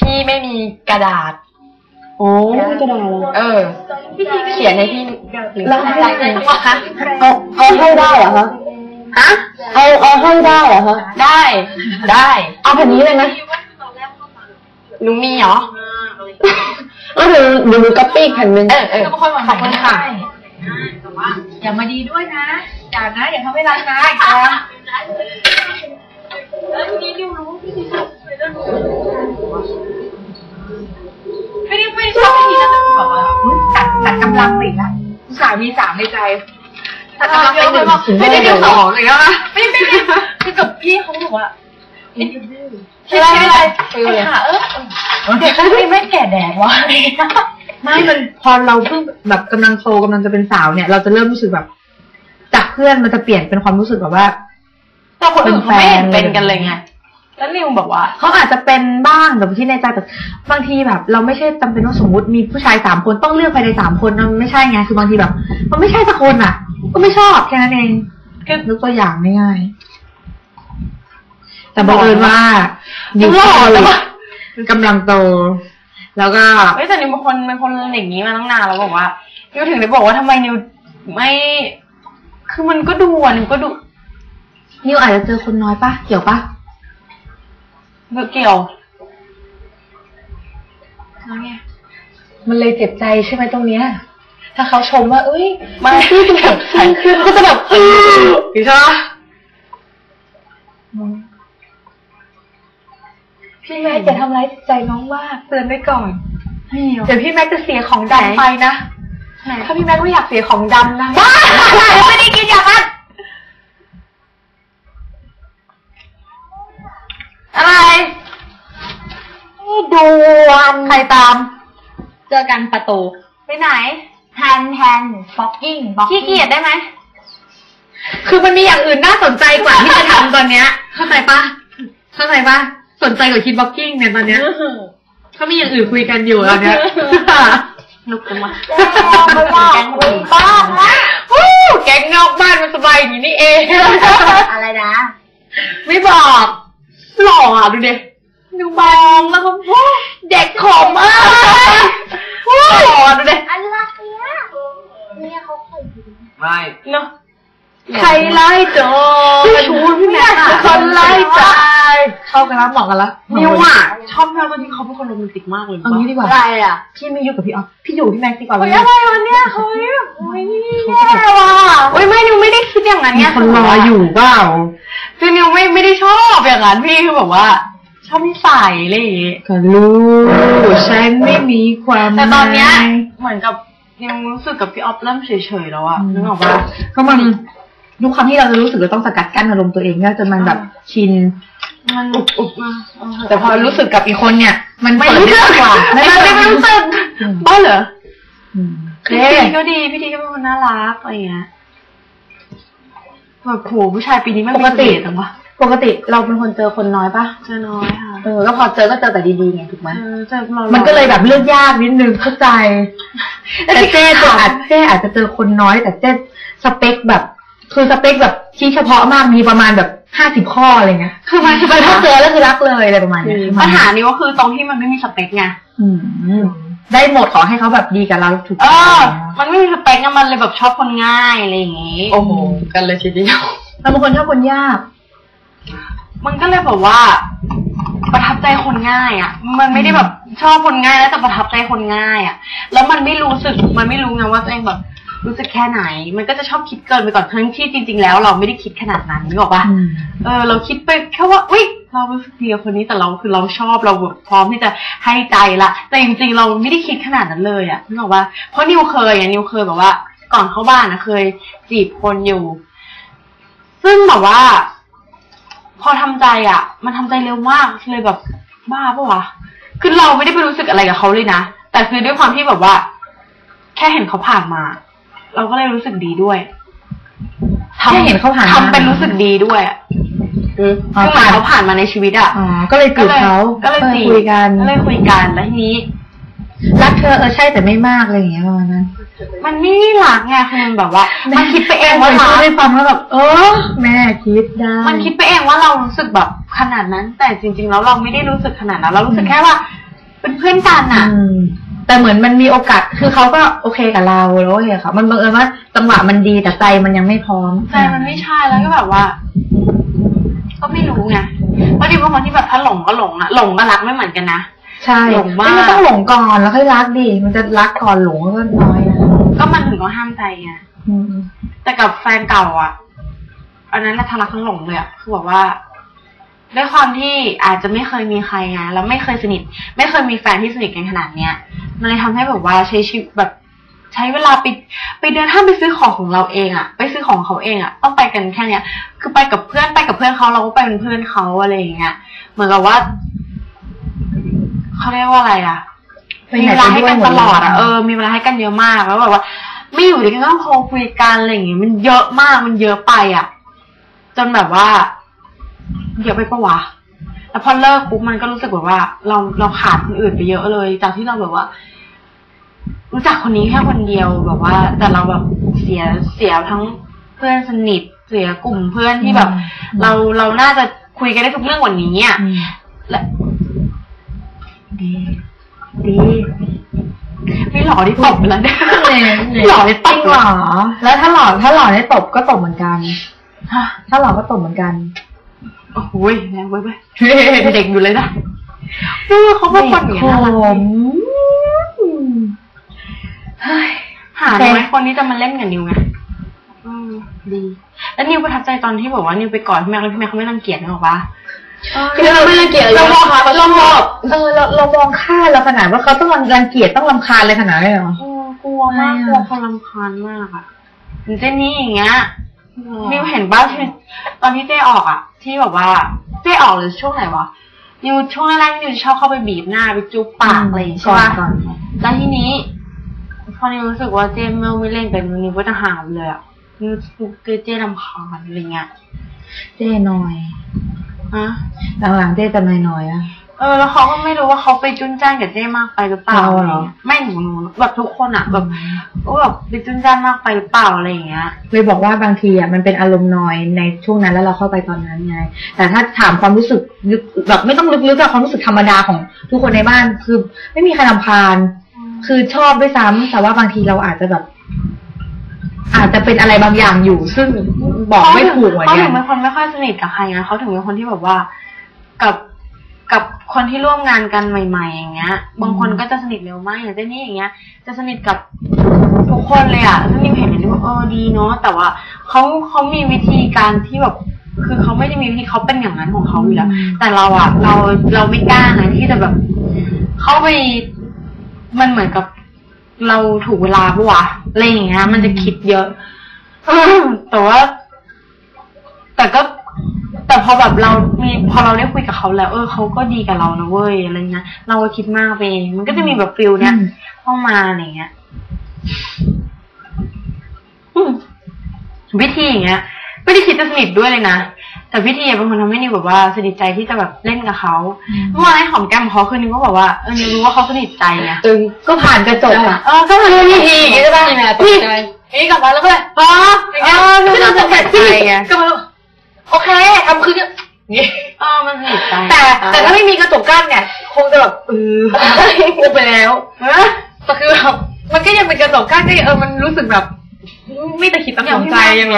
พี่ไม่มีกระดาษ โอ้ไม่กระดาษเหรอเออ เขียนให้พี่หรือแล้วให้อะไรกันวะคะเอาเอาให้ได้เหรอคะฮะเอาเอาให้ได้เหรอคะได้ ได้ เอาแบบนี้เลยไหมหนูมีเหรอเออหรือหรือหนูก๊อปปี้แผ่นหนึงเออเออขอบคุณค่ะแต่ว่าอย่ามาดีด้วยนะ อย่านะ อย่าทำให้รักนะอีกครั้งแล้วทีนี้ดิวรู้พี่ดิว ไม่ได้ไม่ได้ชอบพี่ดิวนะแต่แบบว่าอุ๊ยตัดตัดกำลังติดละอุตสาห์มีสามในใจตัดกำลังไปหนึ่งไม่ได้เดี๋ยวสองเลยก็ไม่ไม่ไม่คือกับพี่เขาบอกว่าคิดอะไรอะไรไอ้ห่าเออเด็กไม่ไม่แก่แดดวะไม่มันพอเราเพิ่งแบบกำลังโตกำลังจะเป็นสาวเนี่ย เราจะเริ่มรู้สึกแบบ จากเพื่อนมันจะเปลี่ยนเป็นความรู้สึกแบบว่าแต่คนอื่นเขาไม่เห็นเป็นกันเลยไง แล้วนิวบอกว่าเขาอาจจะเป็นบ้างแต่ที่ในใจแต่บางทีแบบ เราไม่ใช่จำเป็นว่าสมมติมีผู้ชายสามคนต้องเลือกภายในสามคนมันไม่ใช่ไงคือบางทีแบบ มันไม่ใช่สักคนอะ ก็ไม่ชอบแค่นั้นเองก็ยกตัวอย่างง่ายๆแต่บังเอิญว่ายังหล่อเลยว่ะกำลังโต แล้วก็เฮ้ยแต่นิวเป็นคนเป็นคนอย่างนี้มาตั้งนานแล้วบอกว่านิวถึงได้บอกว่าทำไมนิวไม่ คือมันก็ดูอะนิวก็ดูนิวอาจจะเจอคนน้อยปะเกี่ยวปะ เกี่ยวมันเลยเจ็บใจใช่ไหมตรงเนี้ย ถ้าเขาชมว่า เอ้ยไม่พี่เป็นแบบขึ้นขึ้นก็จะแบบเออใช่ปะพี่แม็กจะทำร้ายจิตใจน้องมากเตือนไว้ก่อนนี่เหรอเดี๋ยวพี่แม็กจะเสียของดำไปนะไหนถ้าพี่แม็กไม่อยากเสียของดำนะบ้าไม่ได้กินอย่างนั้น วน ใครตาม เจอกันประตู ไปไหน แทนแทนบล็อกกิ้งบล็อกขี้เกียจได้ไหม คือมันมีอย่างอื่นน่าสนใจกว่าที่จะทำตอนเนี้ย เข้าใจปะเข้าใจปะสนใจกว่าคิดบล็อกกิ้งเนี่ยตอนเนี้ยเขามีอย่างอื่นคุยกันอยู่ตอนเนี้ยลุกขึ้นมาแกงคุยบ้างนะวู้แก๊งนอกบ้านมันสบายอย่างนี้นี่เอง อะไรนะ ไม่บอกหล่ออะดูดิดูมองแล้วก็วู้เด็กขมมากวู้หล่อดูดิ อะไรเนี่ยเนี่ยเขาเคยดู ไม่ เนาะ ใครไล่โจรชูพี่แม่คนไล่ใจเข้ากันแล้วเหมาะกันแล้วนิวอะชอบพี่ตอนที่เขาเป็นคนโรแมนติกมากเลยเอางี้ดีกว่าอะไรอะพี่ไม่ยุ่งกับพี่ออฟพี่อยู่กับพี่แม็กซ์ดีกว่าเฮ้ยเลยอะไรวะเนี่ยเฮ้ยแบบโอ้ยแย่ว่ะโอ้ยไม่นิวไม่ได้คิดอย่างนั้นมีไงคนรออยู่เปล่าคือนิวไม่ไม่ได้ชอบอย่างนั้นพี่คือแบบว่าชอบนิสัยอะไรอย่างงี้ก็รู้ฉันไม่มีความแต่ตอนเนี้ยหมายเหมือนกับนิวรู้สึกกับพี่ออฟเริ่มเฉยๆแล้วอะอืมนึกออกปะก็มัน ทุกครั้งที่เราจะรู้สึกเราต้องสกัดกั้นอารมณ์ตัวเองเนี่ยจนมันแบบชินมันอุบอุบมาแต่พอรู้สึกกับอีกคนเนี่ย มันไม่เปิดรู้ได้เรื่องกว่าไม่ไม่ไม่รู้สึกอืมบ้าเหรออืมพี่เอ๊ะทีก็ดีพี่ทีก็เป็นคนน่ารักอะไรอย่างเงี้ยแบบโหผู้ชายปีนี้ไม่มีเสน่ห์จังวะปกติเราเป็นคนเจอคนน้อยปะเจอน้อยค่ะเออก็พอเจอก็เจอแต่ดีๆไงถูกไหมเออเจอเรามันก็เลยแบบเลือกยากนิดนึงเข้าใจแต่เจ๊เจออาจเจ๊อาจจะเจอคนน้อยแต่เจ๊สเปคแบบ คือสเปคแบบชี้เฉพาะมากมีประมาณแบบห้าสิบข้ออะไรเงี้ย คือมันคือมัปันญถ้าหาเจอแล้วคือรักเลยอะไรประมาณเนี้ยปัญหานี้ก็คือตรงที่มันไม่มีสเปคไงอืมได้หมดขอให้เขาแบบดีกับเราถูกเอต้อองมันไม่มีสเปคอะมันเลยแบบชอบคนง่ายอะไรอย่างงี้ โอ้โหกันเลยทีเดียวเราเป็นคนชอบคนยาก มันก็เลยแบบว่า ประทับใจคนง่าย อะ มันไม่ได้แบบชอบคนง่ายแล้วแต่ประทับใจคนง่าย อะ แล้วมันไม่รู้สึกมันไม่รู้ไงว่าตัวเองแบบ รู้สึกแค่ไหน มันก็จะชอบคิดเกินไปก่อนทั้งที่จริง ๆ แล้วเราไม่ได้คิดขนาดนั้นนึกออกปะอืมเออเราคิดไปแค่ว่าอุ้ยเรารู้สึกดีกับคนนี้แต่เราคือเราชอบเราแบบพร้อมที่จะให้ใจละแต่จริงๆ เราไม่ได้คิดขนาดนั้นเลยอะนึกออกว่าเพราะนิวเคยอะนิวเคยแบบว่า ก่อนเข้าบ้านอะเคย จีบคนอยู่ ซึ่งแบบว่า พอทำใจอะมันทำใจเร็วมากเลยแบบบ้าปะวะคือเราไม่ได้ไปรู้สึกอะไรกับเขาเลยนะแต่คือด้วยความที่แบบว่า แค่เห็นเขาผ่านมา เราก็เลยรู้สึกดีด้วยแค่เห็นเขาผ่านมาทำเป็นรู้สึกดีด้วยอะคือคือเหมือนเขาผ่านมาในชีวิตอะอ๋อก็เลยจีบเขาก็เลยจีบคุยกันก็เลยคุยกันแล้วทีนี้รักเธอเออใช่แต่ไม่มากอะไรอย่างเงี้ยประมาณนั้นมันไม่ได้รักไงคือมันแบบว่ามันคิดไปเองว่าแม่รักได้ฟังแล้วแบบเออ แม่คิดได้ มันคิดไปเองว่าเรารู้สึกแบบขนาดนั้น แต่จริง ๆ แล้วเราไม่ได้รู้สึกขนาดนั้นเรารู้สึกแค่ว่า เป็นเพื่อนกันอะอืม แต่เหมือนมันมีโอกาสคือเขาก็โอเคกับเราแล้วเหรอค่ะ มันบังเอิญว่าจังหวะมันดีแต่ใจมันยังไม่พร้อมใจมันไม่ใช่แล้วก็แบบว่า ก็ไม่รู้ไงเพราะดิวเป็นคนที่แบบถ้าหลงก็หลงอะหลงก็รักไม่เหมือนกันนะใช่หลงมากไม่ต้องหลงก่อนแล้วค่อยรักดิมันจะรักก่อนหลงก็น้อยนะก็มันถึงก็ห้ามใจไงอืมแต่กับแฟนเก่าอะ อันนั้นน่ะทะลักทั้งหลงเลยอะคือแบบว่า ด้วยความที่อาจจะไม่เคยมีใครไงแล้วไม่เคยสนิท ไม่เคยมีแฟนที่สนิทกันขนาดเนี้ยมันเลยทำให้แบบว่าใช้ชีวิตแบบใช้เวลาไปไปเดินห้างไปซื้อของของเราเองอะไปซื้อของเขาเองอะต้องไปกันแค่เนี้ย คือไปกับเพื่อนไปกับเพื่อนเขาเราก็ไปเป็นเพื่อนเขาอะไรอย่างเงี้ยเหมือนกับว่าเขาเรียกว่าอะไรอะไปมีไหนเวลาให้ไปด้วยกันหมตดลอดเลยอะเออมีเวลาให้กันเยอะมากแล้วแบบว่า ไม่อยู่ด้วยกันก็ต้องโทรคุยกันอะไรอย่างเงี้ยมันเยอะมากมันเยอะไปอะจนแบบว่า เยอะไปปะวะแล้วพอเลิกปุ๊บมันก็รู้สึกแบบว่า เราเราขาดคนอื่นไปเยอะเลย จากที่เราแบบว่า รู้จักคนนี้แค่คนเดียวแบบว่า แต่เราแบบเสียเสียทั้งเพื่อนสนิทเสียกลุ่มเพื่อนที่แบบ เราเราน่าจะคุยกันได้ทุกเรื่องกว่านี้อะอืมและดีดีไม่หล่อที่ตบไปแล้วเนี่ยหหล่ล่ออได้ที่ตตบบเหรอแล้วถ้าหล่อถ้าหล่อได้ตบก็ตบเหมือนกันฮะถ้าหล่อก็ตบเหมือนกัน โอ้โหยแรงเว้ยเว้ยเด็กอยู่เลยนะเออเขาเป็นคนอย่างผนี้น่ารักมเฮ้ยหาน้อยคนที่จะมาเล่นกับนิวไงอืมดี แล้วนิวประทับใจตอนที่บอกว่านิวไปกอดพี่แม็กซ์แล้วพี่แม็กซ์เขาไม่รังเกียจนึกออกปะคือเราไม่รังเกียจเลยเรามองเขาเราชมอองบเออเราเรามองค่าเราขนาดว่าเขาต้องรังเกียจต้องรำคาญเลยขนาดนั้นเลยเหรอเออกลัวมากไม่อะกลัวคนรำคาญมากอะอย่างเจนนี่อย่างเงี้ยนิวเห็นบ้าที่ตอนที่เจ๊ออกอะ ที่แบบว่าเจ๊ออกหรือช่วงไหนวะนิวช่วงแรกๆนิวจะชอบเข้าไปบีบหน้าไปจุ๊บปากอะไรอย่างเงี้ยใช่ก่อนปะก่อนแล้วทีนี้ พอนิวรู้สึกว่าเจ๊เมื่อไม่เล่นกันนิวก็จะห่างไปเลยอะนิวคือเจ๊ลำคาญอะไรเงี้ยเจ้หน่อยฮะหลังๆเจ้จะหน่อยหน่อยๆอะ เออแล้วเขาก็ไม่รู้ว่าเขาไปจุนจ้านกับเจ๊มากไปหรือเปล่าเราอะไรเหรอ เงี้ยไม่หนูหนูแบบทุกคนอะแบบก็แบบไปจุนจ้านมากไปหรือเปล่าอะไรอย่างเงี้ย เลยบอกว่าบางทีอะมันเป็นอารมณ์น้อยในช่วงนั้นแล้วเราเข้าไปตอนนั้นไง แต่ถ้าถามความรู้สึกลึกแบบไม่ต้องลึกๆอะความรู้สึกธรรมดาของทุกคนในบ้านคือ ไม่มีใครรำคาญ คือชอบด้วยซ้ำแต่ว่าบางทีเราอาจจะแบบ อาจจะเป็นอะไรบางอย่างอยู่ ซึ่งบอกไม่ถูกเหมือนเขากัถึน งเป็นคนไม่ค่อยสนิทกับใครไงเขาถึงเป็นคนที่แบบว่า กับ กับคนที่ร่วมงานกันใหม่ ๆ อย่างเงี้ย บางคนก็จะสนิทเร็วมากอย่างเจนนี่อย่างเงี้ย จะสนิทกับทุกคนเลยอะซึ่งนิวเห็นนิวว่าเออดีเนาะแต่ว่าเขาเขามีวิธีการที่แบบคือเขาไม่ได้มีวิธีเขาเป็นอย่างนั้นของเขาอยู่แล้วอืมแต่เราอะเราเราไม่กล้าไงที่จะแบบเข้าไปมันเหมือนกับเราถูกเวลาปะวะอะไรอย่างเงี้ย มันจะคิดเยอะแต่ว่า แต่ก็ แต่พอแบบเรามีพอเราได้คุยกับเขาแล้ว เออเขาก็ดีกับเรานะเว้ยอะไรเงี้ยเราก็คิดมากไปเองมันก็จะมีแบบฟิลเนี้ยอืมเข้ามาอะไรเงี้ยอืมวิธีอย่างเงี้ยไม่ได้คิดจะสนิทด้วยเลยนะแต่วิธีเป็นคนทำให้นิวแบบว่าสนิทใจที่จะแบบเล่นกับเขาเมื่อวานให้หอมแก้มเขาคือนิวก็บอกว่าเออนิวรู้ว่าเขาสนิทใจไงตึงก็ผ่านกระจกอะเออก็คือนี่ดีใช่ปะนี่แหละตกใจนี่กลับมาแล้วก็เลยอ๋อเออคือมันสนิทใจไงก็ แบบเออพูดไปแล้วเออแต่คือแบบมันก็ยังเป็นกระจกกั้นก็ยังเออมันรู้สึกแบบ ไม่แต่คิดตัดสินใจยังไง